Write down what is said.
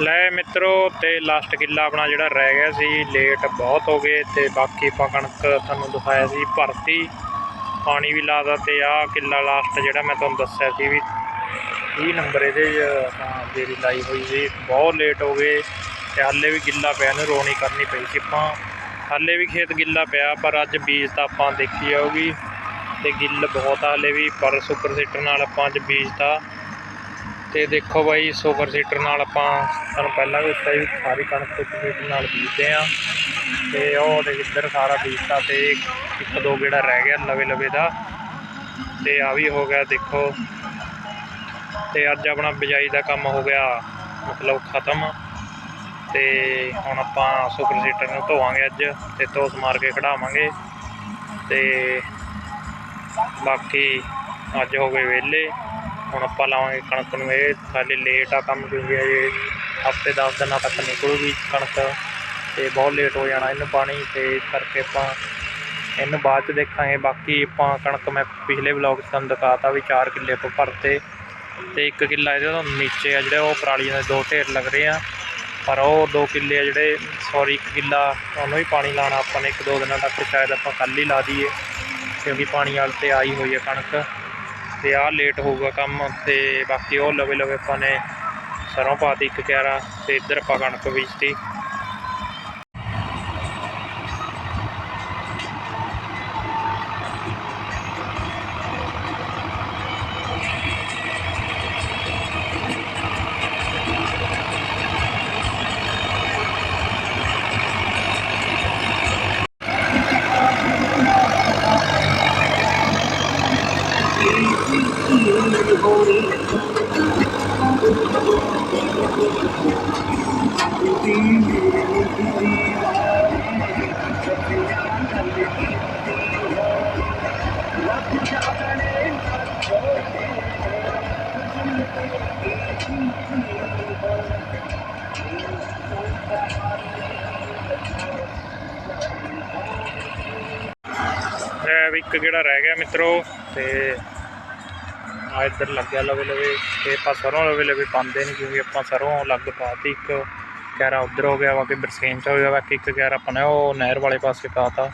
ਲੈ ਮਿੱਤਰੋ, ਤੇ ਲਾਸਟ ਕਿੱਲਾ ਆਪਣਾ ਜਿਹੜਾ ਰਹਿ ਗਿਆ ਸੀ ਲੇਟ ਬਹੁਤ ਹੋ ਗਏ, ਤੇ ਬਾਕੀ ਆਪਾਂ ਕਣਕ ਤੁਹਾਨੂੰ ਦਿਖਾਇਆ ਸੀ, ਭਰਤੀ। ਪਾਣੀ ਵੀ ਲਾਦਾ ਤੇ ਆਹ ਕਿੱਲਾ ਲਾਸਟ ਜਿਹੜਾ ਮੈਂ ਤੁਹਾਨੂੰ ਦੱਸਿਆ ਸੀ ਵੀ 30 ਨੰਬਰ ਇਹਦੇ 'ਚ ਆਪਾਂ ਬੇਰੀ ਲਾਈ ਹੋਈ ਸੀ, ਬਹੁਤ ਲੇਟ ਹੋ ਗਏ, ਤੇ ਹਾਲੇ ਵੀ ਗਿੱਲਾ ਪਿਆ ਨੂੰ ਰੋਣੀ ਕਰਨੀ ਪਈ ਸੀ ਆਪਾਂ। ਹਾਲੇ ਵੀ ਖੇਤ ਗਿੱਲਾ ਪਿਆ, ਪਰ ਅੱਜ ਬੀਜ ਤਾਂ ਆਪਾਂ ਦੇਖੀ ਜਾਊਗੀ, ਤੇ ਗਿੱਲ ਬਹੁਤ ਆ ਹਾਲੇ ਵੀ, ਪਰ ਸੁਪਰ ਸੀਟਰ ਨਾਲ ਆਪਾਂ ਅੱਜ ਬੀਜ ਤੇ ਦੇਖੋ ਬਾਈ ਸੁਪਰ ਸੀਟਰ ਨਾਲ ਆਪਾਂ ਤੁਹਾਨੂੰ ਪਹਿਲਾਂ ਵੀ ਦੱਸਿਆ ਵੀ ਸਾਰੀ ਕਣਕ ਸੁਪਰ ਸੀਟਰ ਨਾਲ ਬੀਜਦੇ ਆ ਤੇ ਉਹ ਦੇ ਇੱਧਰ ਸਾਰਾ ਬੀਜਤਾ ਤੇ ਇੱਕ ਦੋ ਗੇੜਾ ਰਹਿ ਗਿਆ ਲਵੇ ਲਵੇ ਦਾ। ਤੇ ਆ ਵੀ ਹੋ ਗਿਆ ਦੇਖੋ। ਤੇ ਅੱਜ ਆਪਣਾ ਬਿਜਾਈ ਦਾ ਕੰਮ ਹੋ ਗਿਆ, ਮਤਲਬ ਖਤਮ। ਤੇ ਹੁਣ ਆਪਾਂ ਸੁਪਰ ਸੀਟਰ ਨੂੰ ਧੋਵਾਂਗੇ ਅੱਜ ਤੇ ਧੋਸ ਮਾਰ ਕੇ ਖੜਾਵਾਂਗੇ ਤੇ ਬਾਕੀ ਅੱਜ ਹੋ ਗਏ ਵਿਹਲੇ ਹੁਣ ਆਪਾਂ ਲਾਵਾਂਗੇ ਕਣਕ ਨੂੰ। ਇਹ ਸਾਡੇ ਲੇਟ ਆ ਕੰਮ ਕਿਉਂਕਿ ਇਹ ਹਫ਼ਤੇ 10 ਦਿਨਾਂ ਤੱਕ ਨਿਕਲੂਗੀ ਕਣਕ ਤੇ ਬਹੁਤ ਲੇਟ ਹੋ ਜਾਣਾ ਇਹਨੂੰ ਪਾਣੀ ਤੇ ਇਸ ਕਰਕੇ ਆਪਾਂ ਇਹਨੂੰ ਬਾਅਦ ਚ ਦੇਖਾਂਗੇ। ਬਾਕੀ ਆਪਾਂ ਕਣਕ ਮੈਂ ਪਿਛਲੇ ਵਲੌਗ 'ਚ ਤੁਹਾਨੂੰ ਦਿਖਾਤਾ ਵੀ 4 ਕਿੱਲੇ ਆਪਾਂ ਭਰਤੇ ਤੇ ਇੱਕ ਕਿੱਲਾ ਇਹਦੇ ਤੋਂ ਨੀਚੇ ਆ ਜਿਹੜੇ ਉਹ ਪਰਾਲੀਆਂ ਦੇ ਦੋ ਢੇਰ ਲੱਗ ਰਹੇ ਆ। ਪਰ ਉਹ ਦੋ ਕਿੱਲੇ ਆ ਜਿਹੜੇ ਸੌਰੀ ਇੱਕ ਕਿੱਲਾ ਉਹਨੂੰ ਵੀ ਪਾਣੀ ਲਾਣਾ ਆਪਾਂ ਨੇ। ਇੱਕ ਦੋ ਦਿਨਾਂ ਤੱਕ ਸ਼ਾਇਦ ਆਪਾਂ ਕੱਲ ਹੀ ਲਾ ਦਈਏ ਕਿਉਂਕਿ ਪਾਣੀ ਵਾਲ ਤੇ ਆਈ ਹੋਈ ਹੈ ਕਣਕ। ਤੇ ਆਹ ਲੇਟ ਹੋਊਗਾ ਕੰਮ ਤੇ ਬਾਕੀ ਉਹ ਲਵੇ ਲਵੇ ਆਪਾਂ ਨੇ ਸਰੋਂ ਪਾਤੀ ਇੱਕ ਕਿਆਰਾ ਤੇ ਇੱਧਰ ਆਪਾਂ ਕਣਕ ਬੀਜਤੀ। ਇੱਕ ਜਿਹੜਾ ਰਹਿ ਗਿਆ ਮਿੱਤਰੋ ਤੇ ਆ ਇੱਧਰ ਲੱਗਿਆ ਲਵੇ ਲਵੇ ਤੇ ਆਪਾਂ ਸਰੋਂ ਲਵੇ ਲਵੇ ਪਾਉਂਦੇ ਨਹੀਂ ਕਿਉਂਕਿ ਆਪਾਂ ਸਰੋਂ ਅਲੱਗ ਪਾਤੀ, ਇੱਕ ਕਿਆਰਾ ਉੱਧਰ ਹੋ ਗਿਆ ਵਾ ਕਿ ਬਰਸੇਨ ਚ ਹੋ ਗਿਆ ਵਾ ਕਿ ਇੱਕ ਕਿਆਰਾ ਆਪਾਂ ਉਹ ਨਹਿਰ ਵਾਲੇ ਪਾਸੇ ਪਾਤਾ।